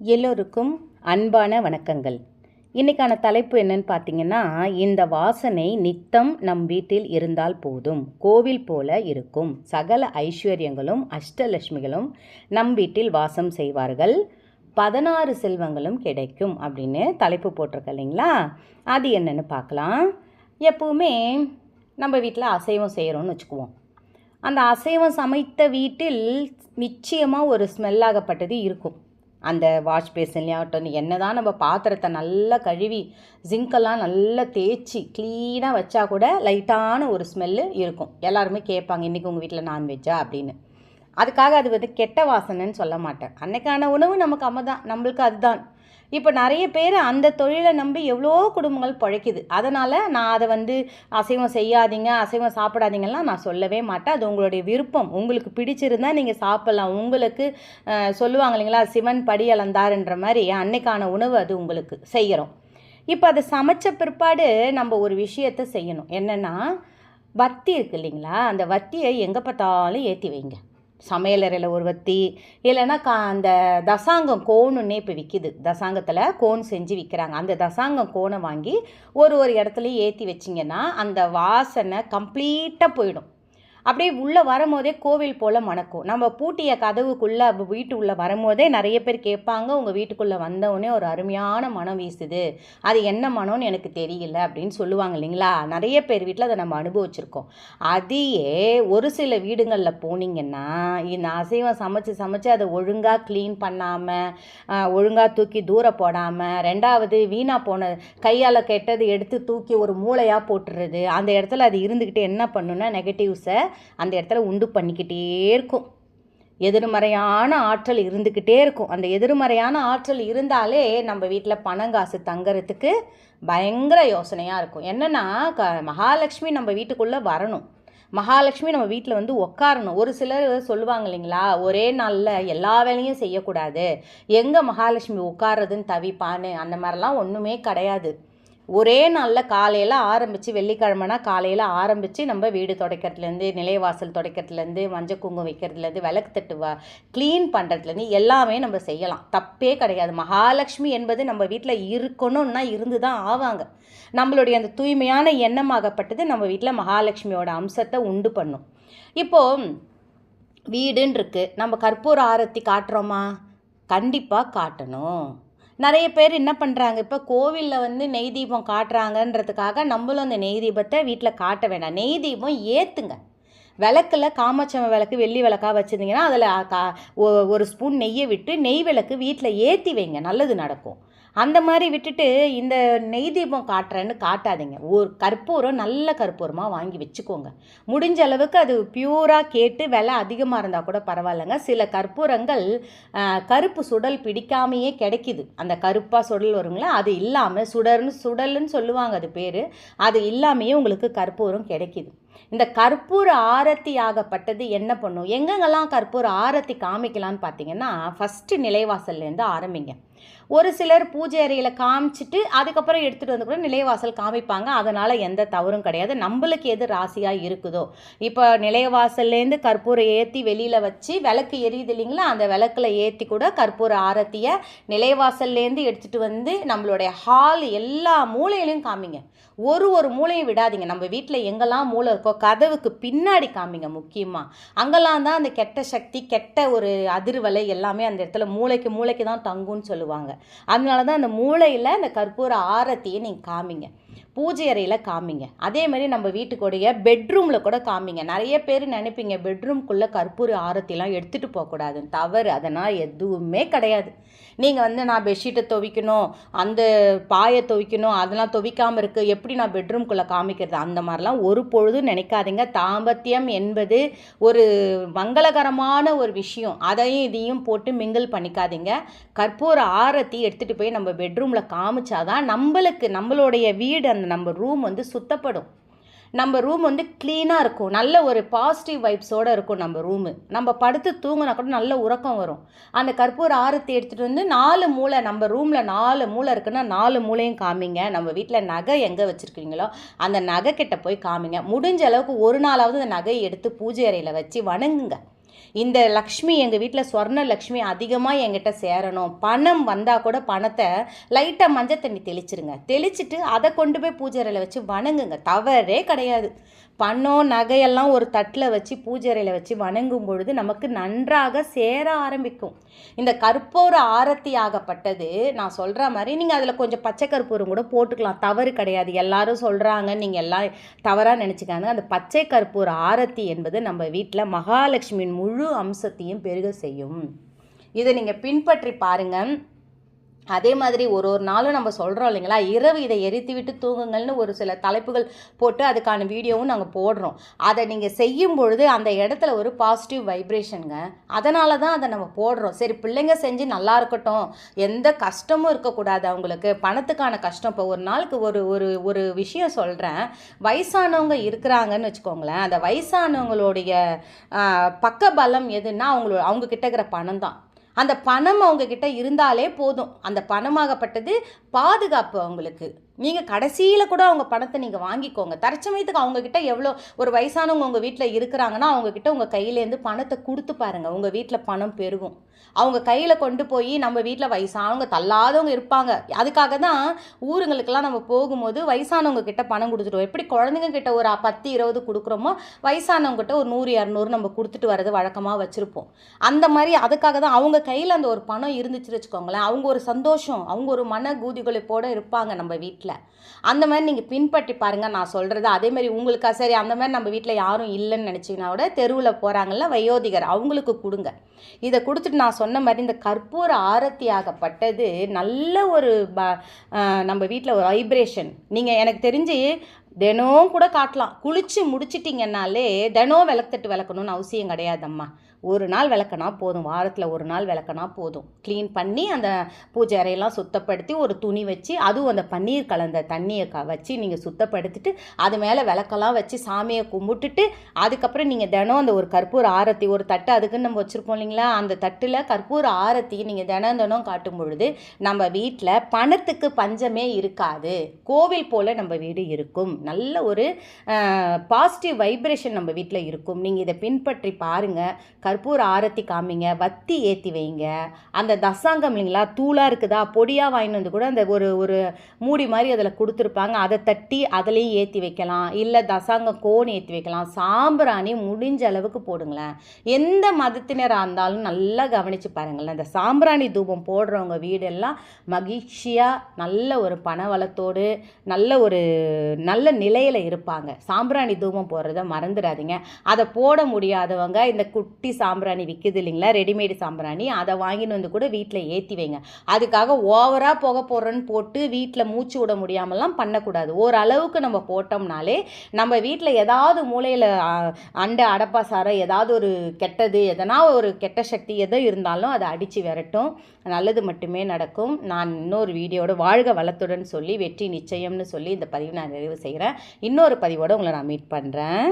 எல்லோருக்கும் அன்பான வணக்கங்கள். இன்றைக்கான தலைப்பு என்னன்னு பார்த்தீங்கன்னா இந்த வாசனை நித்தம் நம் வீட்டில் இருந்தால் போதும் கோவில் போல இருக்கும். சகல ஐஸ்வர்யங்களும் அஷ்டலட்சுமிகளும் நம் வீட்டில் வாசம் செய்வார்கள். பதினாறு செல்வங்களும் கிடைக்கும் அப்படின்னு தலைப்பு போட்டிருக்க இல்லைங்களா? அது என்னென்னு பார்க்கலாம் எப்பவுமே நம்ம வீட்டில் அசைவம் செய்கிறோன்னு வச்சுக்குவோம். அந்த அசைவம் சமைத்த வீட்டில் நிச்சயமாக ஒரு ஸ்மெல்லாகப்பட்டது இருக்கும். அந்த வாஷ் பேசன்லையாகட்டும் என்ன தான் நம்ம பாத்திரத்தை நல்லா கழுவி ஜிங்கெல்லாம் நல்லா தேய்ச்சி க்ளீனாக வச்சா கூட லைட்டான ஒரு ஸ்மெல்லு இருக்கும். எல்லாருமே கேட்பாங்க இன்றைக்கி உங்கள் வீட்டில் நான்வெஜ்ஜா அப்படின்னு. அதுக்காக அது வந்து கெட்ட வாசனைன்னு சொல்ல மாட்டேன். அன்னைக்கான உணவு நமக்கு அம்ம தான் நம்மளுக்கு அதுதான். இப்போ நிறைய பேர் அந்த தொழிலை நம்பி எவ்வளோ குடும்பங்கள் பிழைக்குது. அதனால் நான் அதை வந்து அசைவம் செய்யாதீங்க அசைவம் சாப்பிடாதீங்கலாம் நான் சொல்லவே மாட்டேன். அது உங்களுடைய விருப்பம். உங்களுக்கு பிடிச்சிருந்தால் நீங்கள் சாப்பிட்லாம். உங்களுக்கு சொல்லுவாங்க இல்லைங்களா சிவன் படி அளந்தாருன்ற மாதிரி அன்னைக்கான உணவு அது உங்களுக்கு செய்கிறோம். இப்போ அதை சமைச்ச பிற்பாடு நம்ம ஒரு விஷயத்தை செய்யணும். என்னென்னா வத்தி இருக்கு இல்லைங்களா? அந்த வத்தியை எங்கே பார்த்தாலும் ஏற்றி வைங்க. சமையலறையில் ஒருவத்தி இல்லைன்னா கா அந்த தசாங்கம் கோனுன்னே இப்போ விற்கிது தசாங்கத்தில் கோன் செஞ்சு விற்கிறாங்க அந்த தசாங்கம் கோனை வாங்கி ஒரு ஒரு இடத்துலையும் ஏற்றி வச்சிங்கன்னா அந்த வாசனை கம்ப்ளீட்டாக போயிடும். அப்படியே உள்ளே வரும்போதே கோவில் போல் மணக்கும். நம்ம பூட்டிய கதவுக்குள்ளே வீட்டு உள்ளே வரும்போதே நிறைய பேர் கேட்பாங்க. உங்கள் வீட்டுக்குள்ளே வந்தவுடனே ஒரு அருமையான மனம் வீசுது. அது என்ன மனம்னு எனக்கு தெரியல அப்படின்னு சொல்லுவாங்க இல்லைங்களா? நிறைய பேர் வீட்டில் அதை நம்ம அனுபவிச்சிருக்கோம். அதையே ஒரு சில வீடுங்களில் போனீங்கன்னா இந்த அசைவம் சமைச்சு சமைச்சு அதை ஒழுங்காக க்ளீன் பண்ணாமல் ஒழுங்காக தூக்கி தூர போடாமல் ரெண்டாவது வீணாக போன கையால் கெட்டது எடுத்து தூக்கி ஒரு மூளையாக போட்டுறது அந்த இடத்துல அது இருந்துக்கிட்டு என்ன பண்ணுன்னா நெகட்டிவ்ஸை அந்த இடத்துல உண்டு பண்ணிக்கிட்டே இருக்கும். எதிர்மறையான ஆற்றல் இருந்துக்கிட்டே இருக்கும். அந்த எதிர்மறையான ஆற்றல் இருந்தாலே நம்ம வீட்டில் பணங்காசு தங்கறதுக்கு பயங்கர யோசனையாக இருக்கும். என்னென்னா க மகாலட்சுமி நம்ம வீட்டுக்குள்ளே வரணும். மகாலட்சுமி நம்ம வீட்டில் வந்து உட்காரணும் ஒரு சிலர் சொல்லுவாங்க இல்லைங்களா ஒரே நாளில் எல்லா வேலையும் செய்யக்கூடாது. எங்கே மகாலட்சுமி உட்காருறதுன்னு தவிப்பான்னு? அந்த மாதிரிலாம் ஒன்றுமே கிடையாது. ஒரே நாளில் காலையில் ஆரம்பித்து வெள்ளிக்கிழமைனா காலையில் ஆரம்பித்து நம்ம வீடு துடைக்கிறதுலேருந்து நிலைவாசல் துடைக்கிறதுலேருந்து மஞ்சள் குங்குமம் வைக்கிறதுலேருந்து விளக்கு தட்டு வா க்ளீன் பண்ணுறதுலேருந்து எல்லாமே நம்ம செய்யலாம். தப்பே கிடையாது. மகாலட்சுமி என்பது நம்ம வீட்டில் இருக்கணும்னா இருந்து தான் ஆவாங்க. நம்மளுடைய அந்த தூய்மையான எண்ணமாகப்பட்டது நம்ம வீட்டில் மகாலட்சுமியோட அம்சத்தை உண்டு பண்ணும். இப்போது வீடுன்னு இருக்குது நம்ம கற்பூர ஆரத்தி காட்டுறோமா? கண்டிப்பாக காட்டணும். நிறைய பேர் என்ன பண்ணுறாங்க இப்போ கோவிலில் வந்து நெய் தீபம் காட்டுறாங்கன்றதுக்காக நம்மளும் அந்த நெய் தீபத்தை வீட்டில் காட்ட வேண்டாம் நெய் தீபம் ஏற்றுங்க விளக்கில் காமாட்சம விளக்கு வெள்ளி விளக்காக வச்சுருந்தீங்கன்னா அதில் கா ஒ- ஒரு ஸ்பூன் நெய்யை விட்டு நெய் விளக்கு வீட்டில் ஏற்றி வைங்க. நல்லது நடக்கும். அந்த மாதிரி விட்டுட்டு இந்த நெய் தீபம் காட்டுறேன்னு காட்டாதீங்க. ஒரு கற்பூரம் நல்ல கற்பூரமாக வாங்கி வச்சுக்கோங்க. முடிஞ்ச அளவுக்கு அது பியூராக கேட்டு விலை அதிகமாக இருந்தால் கூட பரவாயில்லைங்க. சில கற்பூரங்கள் கருப்பு சுடல் பிடிக்காமையே கிடைக்கிது. அந்த கருப்பாக சுடல் வருங்களா? அது இல்லாமல் சுடர்னு சுடல்னு சொல்லுவாங்க அது பேர். அது இல்லாமையே உங்களுக்கு கற்பூரம் கிடைக்கிது. இந்த கற்பூர ஆரத்தி ஆகப்பட்டது என்ன பண்ணும்? எங்கெங்கெல்லாம் கற்பூர ஆரத்தி காமிக்கலாம்னு பார்த்தீங்கன்னா ஃபஸ்ட்டு நிலைவாசல்லேருந்து ஆரம்பிங்க. ஒரு சிலர் பூஜை அறையில் காமிச்சிட்டு அதுக்கப்புறம் எடுத்துகிட்டு வந்து கூட நிலைவாசல் காமிப்பாங்க. அதனால் எந்த தவறும் கிடையாது. நம்மளுக்கு எது ராசியாக இருக்குதோ. இப்போ நிலைவாசல்லேருந்து கற்பூரம் ஏற்றி வெளியில் வச்சு விளக்கு எரியுது இல்லைங்களா? அந்த விளக்கில் ஏற்றி கூட கற்பூர ஆரத்தியை நிலைவாசல்லேருந்து எடுத்துகிட்டு வந்து நம்மளுடைய ஹால் எல்லா மூலையிலையும் காமிங்க. ஒரு ஒரு மூலையும் விடாதீங்க. நம்ம வீட்டில் எங்கெல்லாம் மூளை இருக்கோ கதவுக்கு பின்னாடி காமிங்க முக்கியமாக அங்கெல்லாம் தான் அந்த கெட்ட சக்தி கெட்ட ஒரு அதிர்வலை எல்லாமே அந்த இடத்துல மூளைக்கு மூளைக்கு தான் தங்கும்னு சொல்லுவாங்க. அதனால தான் அந்த மூளையில் அந்த கற்பூர ஆரத்தியை நீங்கள் காமிங்க. பூஜை அறையில் காமிங்க. அதே மாதிரி நம்ம வீட்டுக்குடைய பெட்ரூமில் கூட காமிங்க. நிறைய பேர் நினைப்பீங்க பெட்ரூம்குள்ளே கற்பூர ஆரத்திலாம் எடுத்துகிட்டு போகக்கூடாதுன்னு தவறு. அதனால் எதுவுமே கிடையாது. நீங்கள் வந்து நான் பெட்ஷீட்டை துவைக்கணும் அந்த பாயை துவைக்கணும் அதெல்லாம் துவைக்காமல் இருக்குது எப்படி நான் பெட்ரூம்குள்ளே காமிக்கிறது? அந்த மாதிரிலாம் ஒரு பொழுதும் நினைக்காதீங்க. தாம்பத்தியம் என்பது ஒரு மங்களகரமான ஒரு விஷயம். அதையும் இதையும் போட்டு மிங்கிள் பண்ணிக்காதீங்க. கற்பூர ஆரத்தி எடுத்துகிட்டு போய் நம்ம பெட்ரூமில் காமிச்சாதான் நம்மளுக்கு நம்மளுடைய வீடு அந்த நம்ம ரூம் வந்து சுத்தப்படும். நம்ம ரூம் வந்து க்ளீனாக இருக்கும். நல்ல ஒரு பாசிட்டிவ் வைப்ஸோடு இருக்கும் நம்ம ரூமு நம்ம படுத்து தூங்கினா கூட நல்ல உறக்கம் வரும். அந்த கற்பூர ஆரத்தி எடுத்துகிட்டு வந்து நாலு மூளை நம்ம ரூமில் நாலு மூளை இருக்குன்னா நாலு மூளையும் காமிங்க. நம்ம வீட்டில் நகை எங்கே வச்சுருக்கீங்களோ அந்த நகை கிட்ட போய் காமிங்க. முடிஞ்ச அளவுக்கு ஒரு நாளாவது அந்த நகையை எடுத்து பூஜை அறையில் வச்சு வணங்குங்க. இந்த லக்ஷ்மி எங்கள் வீட்டில் ஸ்வர்ண லக்ஷ்மி அதிகமாக எங்கிட்ட சேரணும். பணம் வந்தால் கூட பணத்தை லைட்டாக மஞ்சள் தண்ணி தெளிச்சிருங்க. தெளிச்சிட்டு அதை கொண்டு போய் பூஜை அறையில் வச்சு வணங்குங்க. தவறே கிடையாது. பணம் நகையெல்லாம் ஒரு தட்டில் வச்சு பூஜைறையில் வச்சு வணங்கும் பொழுது நமக்கு நன்றாக சேர ஆரம்பிக்கும். இந்த கற்பூர ஆரத்தி ஆகப்பட்டது நான் சொல்கிற மாதிரி நீங்கள் அதில் கொஞ்சம் பச்சை கற்பூரம் கூட போட்டுக்கலாம். தவறு கிடையாது. எல்லாரும் சொல்கிறாங்க நீங்கள் எல்லாம் தவறாக நினச்சிக்காங்க அந்த பச்சை கற்பூர ஆரத்தி என்பது நம்ம வீட்டில் மகாலட்சுமியின் முழு அம்சத்தையும் பெருக செய்யும். இதை நீங்கள் பின்பற்றி பாருங்கள் அதே மாதிரி ஒரு ஒரு நாளும் நம்ம சொல்கிறோம் இல்லைங்களா? இரவு இதை எரித்து விட்டு தூங்குங்கள்னு ஒரு சில தலைப்புகள் போட்டு அதுக்கான வீடியோவும் நாங்கள் போடுறோம். அதை நீங்கள் செய்யும் பொழுது அந்த இடத்துல ஒரு பாசிட்டிவ் வைப்ரேஷனுங்க அதனால தான் அதை நம்ம போடுறோம். சரி பிள்ளைங்க செஞ்சு நல்லா இருக்கட்டும். எந்த கஷ்டமும் இருக்கக்கூடாது அவங்களுக்கு. பணத்துக்கான கஷ்டம். இப்போ ஒரு நாளுக்கு ஒரு ஒரு ஒரு விஷயம் சொல்கிறேன் வயசானவங்க இருக்கிறாங்கன்னு வச்சுக்கோங்களேன். அந்த வயசானவங்களுடைய பக்க பலம் எதுன்னா அவங்களோட அவங்க கிட்ட இருக்கிற பணம் தான். அந்த பணம் அவங்கக்கிட்ட இருந்தாலே போதும். அந்த பணமாகப்பட்டது பாதுகாப்பு அவங்களுக்கு. நீங்கள் கடைசியில் கூட அவங்க பணத்தை நீங்கள் வாங்கிக்கோங்க. தற்சமயத்துக்கு அவங்கக்கிட்ட எவ்வளோ ஒரு வயசானவங்க உங்கள் வீட்டில் இருக்கிறாங்கன்னா அவங்கக்கிட்ட உங்கள் கையிலேருந்து பணத்தை கொடுத்து பாருங்கள் உங்கள் வீட்டில் பணம் பெருகும். அவங்க கையில் கொண்டு போய் நம்ம வீட்டில் வயசானவங்க தள்ளாதவங்க இருப்பாங்க. அதுக்காக தான் ஊருங்களுக்கெல்லாம் நம்ம போகும்போது வயசானவங்க கிட்ட பணம் கொடுத்துட்டு எப்படி குழந்தைங்க கிட்ட ஒரு பத்து இருபது கொடுக்குறோமோ வயசானவங்க கிட்ட ஒரு நூறு இரநூறு நம்ம கொடுத்துட்டு வரது வழக்கமாக வச்சுருப்போம். அந்த மாதிரி அதுக்காக தான் அவங்க கையில் அந்த ஒரு பணம் இருந்துச்சுன்னு வச்சுக்கோங்களேன். அவங்க ஒரு சந்தோஷம் அவங்க ஒரு மன கூதிகளிப்போடு இருப்பாங்க நம்ம வீட்டில் அந்த மாதிரி நீங்கள் பின்பற்றி பாருங்கள் நான் சொல்கிறது அதே மாதிரி உங்களுக்கு சரி அந்த மாதிரி நம்ம வீட்டில் யாரும் இல்லைன்னு நினச்சிங்கன்னா கூட தெருவில் போகிறாங்கல்ல வயோதிகர் அவங்களுக்கு கொடுங்க. இதை கொடுத்துட்டு நான் சொன்ன மாதிரி இந்த கற்பூர ஆரத்தியாகப்பட்டது நல்ல ஒரு ப நம்ம வீட்டில் ஒரு வைப்ரேஷன் நீங்கள் எனக்கு தெரிஞ்சு தினம் கூட காட்டலாம். குளித்து முடிச்சிட்டிங்கன்னாலே தினம் விளக்கட்டு விளக்கணும்னு அவசியம் கிடையாதம்மா. ஒரு நாள் விளக்கனா போதும். வாரத்தில் ஒரு நாள் விளக்கனா போதும். க்ளீன் பண்ணி அந்த பூஜை அறையெல்லாம் சுத்தப்படுத்தி ஒரு துணி வச்சு அதுவும் அந்த பன்னீர் கலந்த தண்ணியை க வச்சு நீங்கள் சுத்தப்படுத்திட்டு அது மேலே விளக்கெல்லாம் வச்சு சாமியை கும்பிட்டுட்டு அதுக்கப்புறம் நீங்கள் தினம் அந்த ஒரு கற்பூர ஆரத்தி ஒரு தட்டு அதுக்குன்னு நம்ம வச்சுருப்போம் இல்லைங்களா? அந்த தட்டில் கற்பூர ஆரத்தி நீங்கள் தினம் தினம் காட்டும் பொழுது நம்ம வீட்டில் பணத்துக்கு பஞ்சமே இருக்காது. கோவில் போல் நம்ம வீடு இருக்கும். நல்ல ஒரு பாசிட்டிவ் வைப்ரேஷன் நம்ம வீட்டில் இருக்கும். நீங்கள் இதை பின்பற்றி பாருங்கள் கற்பூர ஆரத்தி காமிங்க. வத்தி ஏற்றி வைங்க. அந்த தசாங்கம் இல்லைங்களா? தூளாக இருக்குதா? பொடியாக வாங்கிட்டு வந்து கூட அந்த ஒரு ஒரு மூடி மாதிரி அதில் கொடுத்துருப்பாங்க. அதை தட்டி அதுலேயும் ஏற்றி வைக்கலாம். இல்லை தசாங்கம் கோன் ஏற்றி வைக்கலாம். சாம்பிராணி முடிஞ்ச அளவுக்கு போடுங்களேன். எந்த மதத்தினராக இருந்தாலும் நல்லா கவனித்து பாருங்களேன். அந்த சாம்பிராணி தூபம் போடுறவங்க வீடெல்லாம் மகிழ்ச்சியாக நல்ல ஒரு பணவளத்தோடு நல்ல ஒரு நல்ல நிலையில் இருப்பாங்க. சாம்பிராணி தூபம் போடுறத மறந்துடாதீங்க. அதை போட முடியாதவங்க இந்த குட்டி சாம்பிராணி விற்கிது இல்லைங்களா? ரெடிமேடு சாம்பிராணி. அதை வாங்கின்னு வந்து கூட வீட்டில் ஏற்றி வைங்க. அதுக்காக ஓவராக புகை போடுறேன்னு போட்டு வீட்டில் மூச்சு விட முடியாமலாம் பண்ணக்கூடாது. ஓரளவுக்கு நம்ம போட்டோம்னாலே நம்ம வீட்டில் ஏதாவது மூலையில் அண்டை அடப்பாசாரம் ஏதாவது ஒரு கெட்டது எதனா ஒரு கெட்ட சக்தி எதோ இருந்தாலும் அதை அடித்து விரட்டும். நல்லது மட்டுமே நடக்கும். நான் இன்னொரு வீடியோட வாழ்க வளத்துடன் சொல்லி வெற்றி நிச்சயம்னு சொல்லி இந்த பதிவு நான் நிறைவு செய்கிறேன். இன்னொரு பதிவோடு உங்களை நான் மீட் பண்ணுறேன்